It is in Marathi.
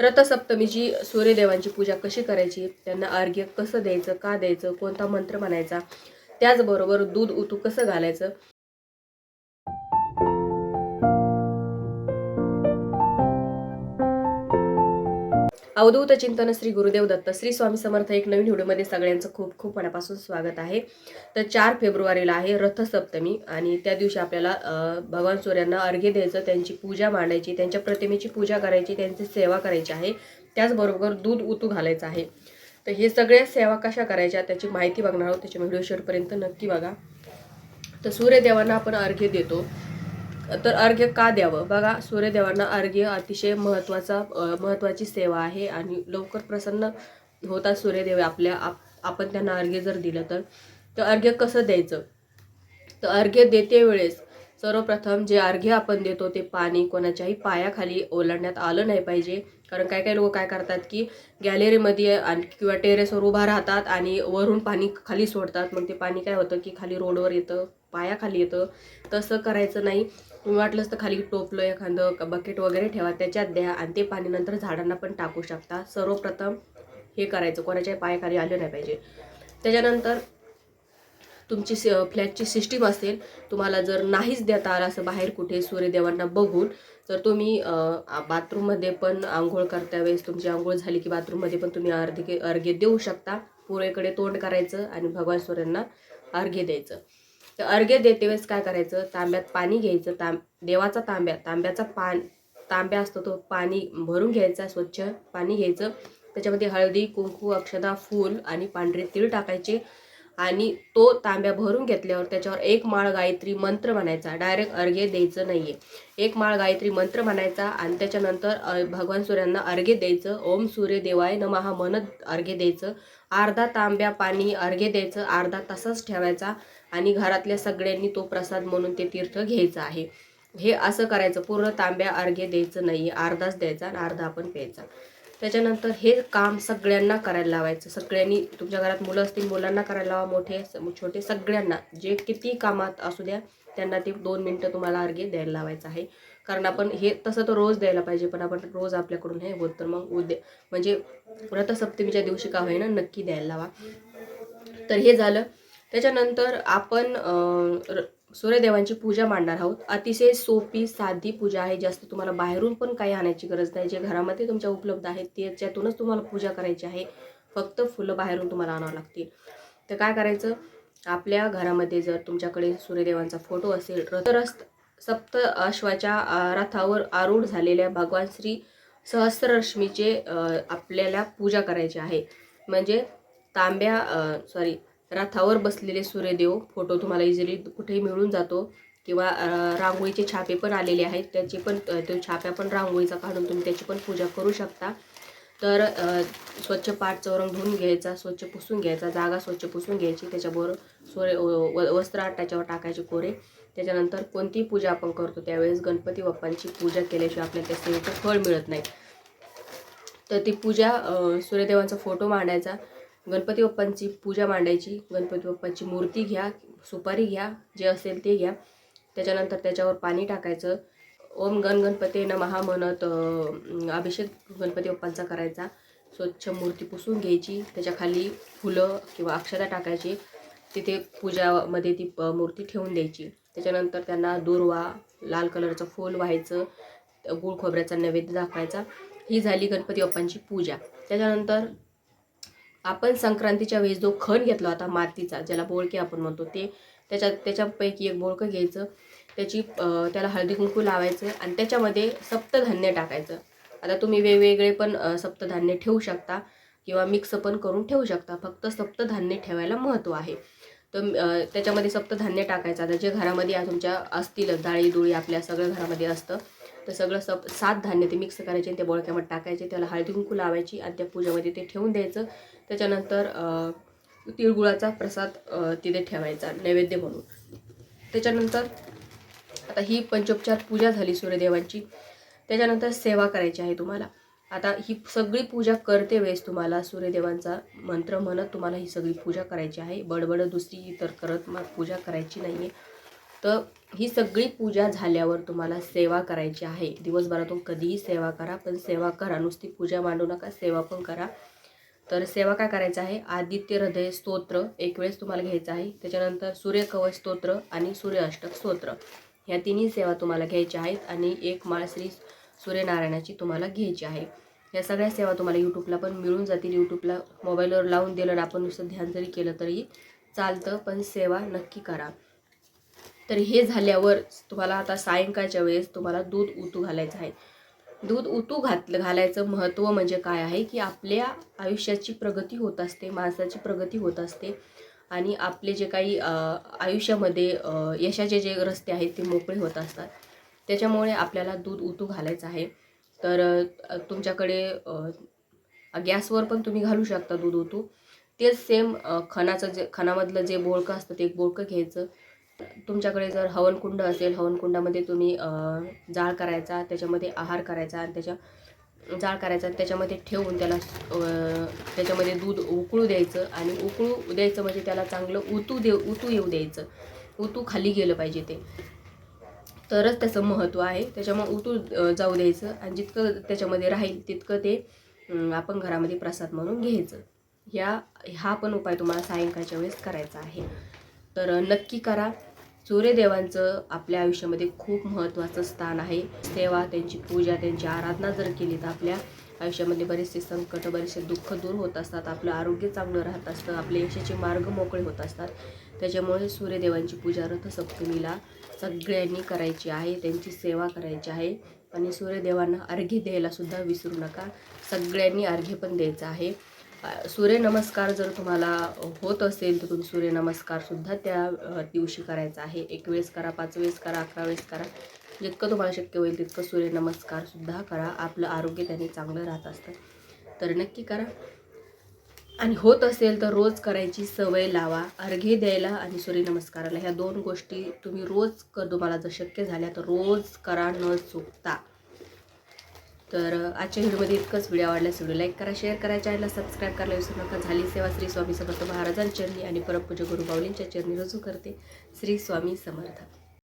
रथसप्तमीची सूर्यदेवांची पूजा कशी करायची? त्यांना अर्घ्य कसं द्यायचं? का द्यायचं? कोणता मंत्र म्हणायचा? त्याचबरोबर दूध उतू कसं घालायचं? अवधूत चिंतन श्री गुरुदेव दत्त श्री स्वामी समर्थ एक नवीन व्हिडिओमध्ये सगळ्यांचं खूप खूप मनापासून स्वागत आहे. तर चार फेब्रुवारीला आहे रथसप्तमी आणि त्या दिवशी आपल्याला भगवान सूर्यांना अर्घ्य द्यायचं त्यांची पूजा मांडायची त्यांच्या प्रतिमेची पूजा करायची त्यांची सेवा करायची आहे. त्याचबरोबर दूध उतू घालायचं आहे. तर हे सगळ्या सेवा कशा करायच्या त्याची माहिती बघणार आहोत. त्याच्या व्हिडिओ शेवटपर्यंत नक्की बघा. तर सूर्यदेवांना आपण अर्घ्य देतो. तर अर्घ्य का द्यावं? बघा सूर्यदेवांना अर्घ्य अतिशय महत्त्वाचा महत्त्वाची सेवा आहे आणि लवकर प्रसन्न होतात सूर्यदेव आपल्या आप आपण त्यांना अर्घ्य जर दिलं तर. तर अर्घ्य कसं द्यायचं? तर अर्घ्य देते वेळेस सर्वप्रथम जे अर्घ्य आपण देतो ते पाणी कोणाच्याही पायाखाली ओलांडण्यात आलं नाही पाहिजे. कारण काय काय लोक काय करतात की गॅलरीमध्ये आणि किंवा टेरेसवर उभा राहतात आणि वरून पाणी खाली सोडतात. मग ते पाणी काय होतं की खाली रोडवर येतं? पायाखाली येतं. तसं करायचं नाही. तुम्ही वाटलंच तर खाली टोपलं एखादं बकेट वगैरे ठेवा त्याच्यात द्या आणि ते पाणी नंतर झाडांना पण टाकू शकता. सर्वप्रथम हे करायचं. कोणाच्याही पायाखाली आलं नाही पाहिजे. त्याच्यानंतर तुमची सि फ्लॅटची सिस्टीम असेल तुम्हाला जर नाहीच देता आलं असं बाहेर कुठे सूर्यदेवांना बघून तर तुम्ही बाथरूममध्ये पण आंघोळ करता वेळेस तुमची आंघोळ झाली की बाथरूममध्ये पण तुम्ही अर्धे अर्घ्य देऊ शकता. पुरेकडे तोंड करायचं आणि भगवान सूर्यांना अर्घ्य द्यायचं. तर अर्घ्य देते वेळेस काय करायचं? तांब्यात पाणी घ्यायचं. तांब देवाचा तांब्या. तांब्याचा पान तांब्या असतो तो पाणी भरून घ्यायचा स्वच्छ पाणी घ्यायचं. त्याच्यामध्ये हळदी कुंकू अक्षदा फूल आणि पांढरे तीळ टाकायचे आणि तो तांब्या भरून घेतल्यावर त्याच्यावर एक माळ गायत्री मंत्र म्हणायचा. डायरेक्ट अर्घ्य द्यायचं नाहीये. एक माळ गायत्री मंत्र म्हणायचा आणि त्याच्यानंतर भगवान सूर्यांना अर्घ्य द्यायचं. ओम सूर्य देवाय नमः म्हणत अर्घ्य द्यायचं. अर्धा तांब्या पाणी अर्घ्य द्यायचं अर्धा तसंच ठेवायचा आणि घरातल्या सगळ्यांनी तो प्रसाद म्हणून ते तीर्थ घ्यायचं आहे. हे असं करायचं. पूर्ण तांब्या अर्घ्य द्यायचं नाही. अर्धाच द्यायचा आणि अर्धा आपण प्यायचा. त्याच्यानंतर हे काम सगळ्यांना करायला लावायचं. सगळ्यांनी तुमच्या घरात मुलं असतील मुलांना करायला लावा मोठे स- छोटे सगळ्यांना. जे किती कामात असू द्या त्यांना ते दोन मिनटं तुम्हाला अर्घ्य द्यायला लावायचं आहे. कारण आपण हे तसं तर रोज द्यायला पाहिजे पण आपण रोज आपल्याकडून हे होत तर मग उद्या म्हणजे व्रतसप्तमीच्या दिवशी का होईना नक्की द्यायला लावा. तर हे झालं. त्याच्यानंतर आपण र- सूर्यदेवांची पूजा मांडणार आहोत. अतिशय सोपी साधी पूजा आहे जास्त तुम्हाला बाहेरून पण काही आणायची गरज नाही. जे घरामध्ये तुमच्या उपलब्ध आहेत त्याच्यातूनच तुम्हाला पूजा करायची आहे. फक्त फुलं बाहेरून तुम्हाला आणावं लागतील. तर काय करायचं? आपल्या घरामध्ये जर तुमच्याकडे सूर्यदेवांचा फोटो असेल रथरस्त सप्त अश्वाच्या रथावर आरूढ झालेल्या भगवान श्री सहस्ररश्मीचे आपल्याला पूजा करायची आहे. म्हणजे तांब्या सॉरी रथावर बसलेले सूर्यदेव फोटो तुम्हाला इझिली कुठेही मिळून जातो. किंवा रांगोळीचे छापे पण आलेले आहेत. त्याची पण तो छाप्या पण रांगोळीचा काढून तुम्ही त्याची पण पूजा करू शकता. तर स्वच्छ पाठ चौरंग धुवून घ्यायचा स्वच्छ पुसून घ्यायचा जागा स्वच्छ पुसून घ्यायची. त्याच्याबरोबर सूर्य व- व- वस्त्र त्याच्यावर टाकायचे कोरे. त्याच्यानंतर कोणतीही पूजा आपण करतो त्यावेळेस गणपती बाप्पांची पूजा केल्याशिवाय आपल्याला त्या सेवेचं फळ मिळत नाही. तर ती पूजा सूर्यदेवांचा फोटो मांडायचा. गणपती बाप्पांची पूजा मांडायची. गणपती बाप्पांची मूर्ती घ्या सुपारी घ्या जे असेल ते घ्या. त्याच्यानंतर त्याच्यावर पाणी टाकायचं. ओम गण गणपती नमहा म्हणत अभिषेक गणपती बाप्पांचा करायचा. स्वच्छ मूर्ती पुसून घ्यायची. त्याच्याखाली फुलं किंवा अक्षता टाकायची. तिथे पूजामध्ये ती प- मूर्ती ठेवून द्यायची. त्याच्यानंतर त्यांना दुर्वा लाल कलरचं फूल व्हायचं. गुळ खोबऱ्याचा नैवेद्य दाखवायचा. ही झाली गणपती बाप्पांची पूजा. त्याच्यानंतर आपण संक्रांतीच्या वेळेस जो खण घेतला होता मातीचा ज्याला बोळके आपण म्हणतो ते त्याच्या त्याच्यापैकी एक बोळकं घ्यायचं. त्याची त्याला हळदी कुंकू लावायचं आणि त्याच्यामध्ये सप्तधान्य टाकायचं. आता तुम्ही वेगवेगळे पण सप्तधान्य ठेवू शकता किंवा मिक्स पण करून ठेवू शकता. फक्त सप्तधान्य ठेवायला महत्त्व आहे. तर त्याच्यामध्ये सप्तधान्य टाकायचं. आता जे घरामध्ये तुमच्या असतील डाळी दुळी आपल्या सगळं घरामध्ये असतं. तर सगळं सप सात धान्य ते मिक्स करायचे आणि त्या बोळक्यामध्ये टाकायचे. त्याला हळदी कुंकू लावायची आणि त्या पूजेमध्ये ते ठेवून द्यायचं. त्याच्यानंतर तिळगुळाचा प्रसाद तिथे ठेवायचा नैवेद्य म्हणून. त्याच्यानंतर आता ही पंचोपचार पूजा झाली सूर्यदेवांची. त्याच्यानंतर सेवा करायची आहे तुम्हाला. आता ही सगळी पूजा करते वेळेस तुम्हाला सूर्यदेवांचा मंत्र म्हणत तुम्हाला ही सगळी पूजा करायची आहे. बडबड दुसरी तर करत मग पूजा करायची नाही आहे तर ही सगळी पूजा झाल्यावर तुम्हाला सेवा करायची आहे. दिवसभरातून कधीही सेवा करा पण सेवा करा. नुसती पूजा मांडू नका सेवा पण करा. तर सेवा काय करायचं आहे? आदित्य हृदय स्तोत्र एक वेळेस तुम्हाला घ्यायचं आहे. त्याच्यानंतर सूर्यकवच स्तोत्र आणि सूर्याष्टक स्तोत्र. ह्या तिन्ही सेवा तुम्हाला घ्यायच्या आहेत आणि एक माळ श्री सूर्यनारायणाची तुम्हाला घ्यायची आहे. या सगळ्या सेवा तुम्हाला यूट्यूबला पण मिळून जातील. यूट्यूबला मोबाईलवर लावून दिलं आणि आपण नुसतं ध्यान जरी केलं तरी चालतं पण सेवा नक्की करा. तर हे झाल्यावर तुम्हाला आता सायंकाळच्या वेळेस तुम्हाला दूध उतू घालायचं आहे. दूध उतू घातलं घालायचं महत्त्व म्हणजे काय आहे? की आपल्या आयुष्याची प्रगती होत असते माणसाची प्रगती होत असते. आणि आपले जे काही आयुष्यामध्ये यशाचे जे रस्ते आहेत ते मोकळे होत असतात. त्याच्यामुळे आपल्याला दूध उतू घालायचं आहे. तर तुमच्याकडे गॅसवर पण तुम्ही घालू शकता दूध उतू. तेच सेम खणाचं जे खणामधलं जे बोळकं असतं ते एक बोळकं घ्यायचं. तुमच्याकडे जर हवनकुंड असेल हवनकुंडामध्ये तुम्ही जाळ करायचा त्याच्यामध्ये आहार करायचा आणि त्याच्या जाळ करायचा आणि त्याच्यामध्ये ठेवून त्याला त्याच्यामध्ये दूध उकळू द्यायचं आणि उकळू द्यायचं म्हणजे त्याला चांगलं उतू दे उतू येऊ द्यायचं. उतू खाली गेलं पाहिजे ते. तरच त्याचं महत्त्व आहे. त्याच्यामुळे उतू जाऊ द्यायचं आणि जितकं त्याच्यामध्ये राहील तितकं ते आपण घरामध्ये प्रसाद म्हणून घ्यायचं. ह्या हा पण उपाय तुम्हाला सायंकाळच्या वेळेस करायचा आहे. तर नक्की करा. सूर्यदेवांचं आपल्या आयुष्यामध्ये खूप महत्त्वाचं स्थान आहे. सेवा त्यांची पूजा त्यांची आराधना जर केली तर आपल्या आयुष्यामध्ये बरेचसे संकट बरेचसे दुःख दूर होत असतात. आपलं आरोग्य चांगलं राहत असतं. आपले यशाचे मार्ग मोकळे होत असतात. त्याच्यामुळे सूर्यदेवांची पूजा रथसप्तमीला सगळ्यांनी करायची आहे. त्यांची सेवा करायची आहे. आणि सूर्यदेवांना अर्घ्य द्यायलासुद्धा विसरू नका. सगळ्यांनी अर्घ्य पण द्यायचं आहे. सूर्यनमस्कार जर तुम्हाला होत असेल तर तुम्ही सूर्यनमस्कारसुद्धा त्या दिवशी करायचा आहे. एक वेळेस करा पाच वेळेस करा अकरा वेळेस करा. जितकं तुम्हाला शक्य होईल तितकं सूर्यनमस्कारसुद्धा करा. आपलं आरोग्य त्याने चांगलं राहत असतं. तर नक्की करा. आणि होत असेल तर रोज करायची सवय लावा. अर्घ्य द्यायला आणि सूर्यनमस्काराला. ह्या दोन गोष्टी तुम्ही रोज क तुम्हाला जर शक्य झाल्या तर रोज करा न चुकता. तर आजच्या व्हिडिओमध्ये इतकंच. व्हिडिओ आवडल्यास व्हिडिओ लाईक करा शेअर करा चॅनलला सबस्क्राईब करायला विसरू नका. झाली सेवा श्री स्वामी समर्थ महाराजांच्या चरणी आणि परमपूज्य गुरु बावलींच्या चरणी रुजू करते. श्री स्वामी समर्थ.